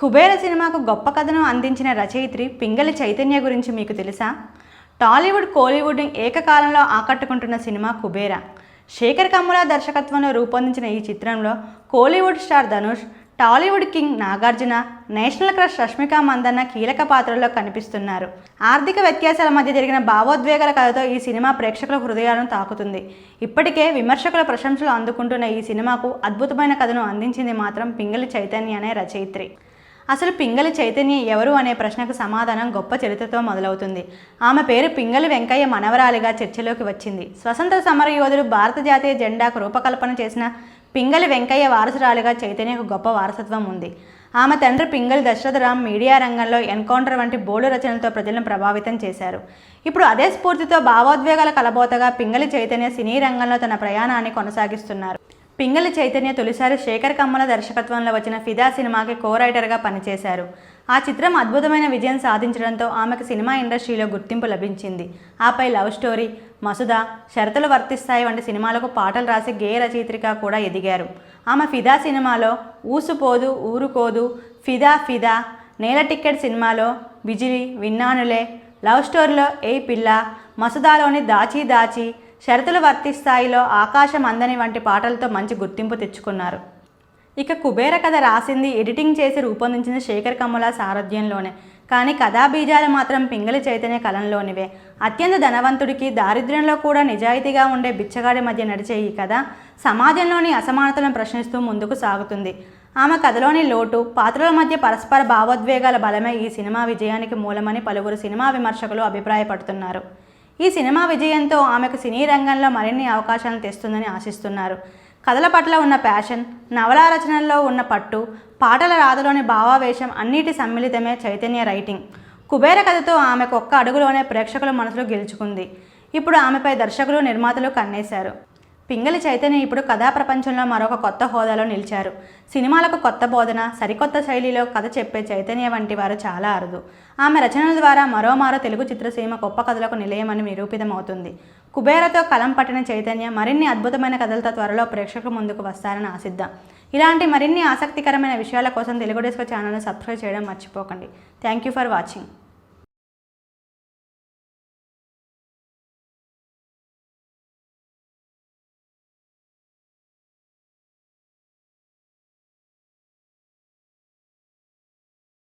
కుబేర సినిమాకు గొప్ప కథను అందించిన రచయిత్రి పింగళి చైతన్య గురించి మీకు తెలుసా? టాలీవుడ్ కోలీవుడ్ని ఏకకాలంలో ఆకట్టుకుంటున్న సినిమా కుబేర. శేఖర్ కమ్ముల దర్శకత్వంలో రూపొందించిన ఈ చిత్రంలో Kollywood star Dhanush Tollywood king Nagarjuna national crush Rashmika Mandanna కీలక పాత్రల్లో కనిపిస్తున్నారు. ఆర్థిక వ్యత్యాసాల మధ్య జరిగిన భావోద్వేగాల కథతో ఈ సినిమా ప్రేక్షకుల హృదయాలను తాకుతుంది. ఇప్పటికే విమర్శకుల ప్రశంసలు అందుకుంటున్న ఈ సినిమాకు అద్భుతమైన కథను అందించింది మాత్రం పింగళి చైతన్య అనే రచయిత్రి. అసలు పింగళి చైతన్య ఎవరు అనే ప్రశ్నకు సమాధానం గొప్ప చరిత్రతో మొదలవుతుంది. ఆమె పేరు పింగళి వెంకయ్య మనవరాలిగా చర్చలోకి వచ్చింది. స్వతంత్ర సమర యోధుడు భారత జాతీయ జెండాకు రూపకల్పన చేసిన పింగళి వెంకయ్య వారసురాలిగా చైతన్యకు గొప్ప వారసత్వం ఉంది. ఆమె తండ్రి పింగళి దశరథరామ్ మీడియా రంగంలో ఎన్కౌంటర్ వంటి బోర్డు రచనలతో ప్రజలను ప్రభావితం చేశారు. ఇప్పుడు అదే స్ఫూర్తితో భావోద్వేగాల కలబోతగా పింగళి చైతన్య సినీ రంగంలో తన ప్రయాణాన్ని కొనసాగిస్తున్నారు. పింగళి చైతన్య తొలిసారి శేఖర్ కమ్మల దర్శకత్వంలో వచ్చిన ఫిదా సినిమాకి కో రైటర్గా పనిచేశారు. ఆ చిత్రం అద్భుతమైన విజయం సాధించడంతో ఆమెకు సినిమా ఇండస్ట్రీలో గుర్తింపు లభించింది. ఆపై లవ్ స్టోరీ మసుద షరతులు వర్తిస్తాయి వంటి సినిమాలకు పాటలు రాసి గేయ రచయిత్రిగా కూడా ఎదిగారు. ఆమె ఫిదా సినిమాలో ఊసుపోదు ఊరుకోదు ఫిదా ఫిదా నేల టిక్కెట్ సినిమాలో విజిలి విన్నానులే లవ్ స్టోరీలో ఏ పిల్ల మసుదాలోని దాచి దాచి షరతులు వర్తిస్తాయిలో ఆకాశం అందని వంటి పాటలతో మంచి గుర్తింపు తెచ్చుకున్నారు. ఇక కుబేర కథ రాసింది ఎడిటింగ్ చేసి రూపొందించిన శేఖర్ కమ్ముల సారథ్యంలోనే. కానీ కథాబీజాలు మాత్రం పింగళి చైతన్య కలంలోనివే. అత్యంత ధనవంతుడికి దారిద్ర్యంలో కూడా నిజాయితీగా ఉండే బిచ్చగాడి మధ్య నడిచే ఈ కథ సమాజంలోని అసమానతలను ప్రశ్నిస్తూ ముందుకు సాగుతుంది. ఆమె కథలోని లోటు పాత్రల మధ్య పరస్పర భావోద్వేగాల బలమే ఈ సినిమా విజయానికి మూలమని పలువురు సినిమా విమర్శకులు అభిప్రాయపడుతున్నారు. ఈ సినిమా విజయంతో ఆమెకు సినీ రంగంలో మరిన్ని అవకాశాలను తెస్తుందని ఆశిస్తున్నారు. కథల పట్ల ఉన్న ప్యాషన్ నవలా రచనల్లో ఉన్న పట్టు పాటల రాతలోని భావావేశం అన్నిటి సమ్మిళితమే చైతన్య రైటింగ్. కుబేర కథతో ఆమెకు ఒక్క అడుగులోనే ప్రేక్షకుల మనసులో గెలుచుకుంది. ఇప్పుడు ఆమెపై దర్శకులు నిర్మాతలు కన్నేశారు. పింగళి చైతన్య ఇప్పుడు కథా ప్రపంచంలో మరొక కొత్త హోదాలో నిలిచారు. సినిమాలకు కొత్త బోధన సరికొత్త శైలిలో కథ చెప్పే చైతన్య వంటి వారు చాలా అరుదు. ఆమె రచనల ద్వారా మరోమారో తెలుగు చిత్రసీమ గొప్ప కథలకు నిలయమని నిరూపితమవుతుంది. కుబేరతో కలం పట్టిన చైతన్య మరిన్ని అద్భుతమైన కథలతో త్వరలో ప్రేక్షకుల ముందుకు వస్తారని ఆశిద్దాం. ఇలాంటి మరిన్ని ఆసక్తికరమైన విషయాల కోసం తెలుగు డెస్క్ ఛానల్ను సబ్స్క్రైబ్ చేయడం మర్చిపోకండి. Thank you for watching.